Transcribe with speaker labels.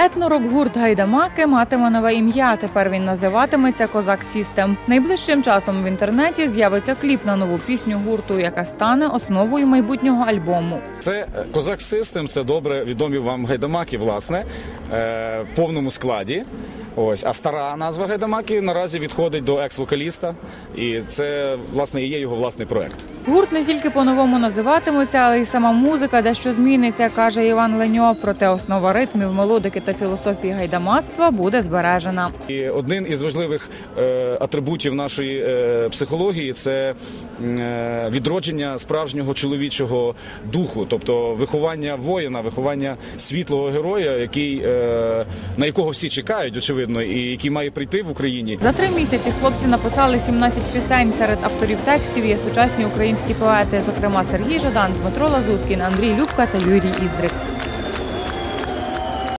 Speaker 1: Етнорок-гурт Гайдамаки матиме нове ім'я. Тепер він називатиметься Козак Сістем. Найближчим часом в інтернеті з'явиться кліп на нову пісню гурту, яка стане основою майбутнього альбому.
Speaker 2: Це е, Козак Систем, це добре відомі вам гайдамаки, власне, е, в повному складі. Ось, а стара назва гайдамаки наразі відходить до екс-вокаліста, і це власне і є його власний проект.
Speaker 1: Гурт не тільки по-новому називатиметься, але й сама музика дещо зміниться, каже Іван Леньо. Проте основа ритмів, мелодики та філософії гайдамацтва буде збережена.
Speaker 2: І один із важливих е, атрибутів нашої е, психології це е, відродження справжнього чоловічого духу, тобто виховання воїна, виховання світлого героя, який е, на якого всі чекають, очевидно, і який має прийти в Україні.
Speaker 1: За три місяці хлопці написали 17 пісень. Серед авторів текстів є сучасні українські поети, зокрема Сергій Жадан, Дмитро Лазуткін, Андрій Любка та Юрій Іздрик.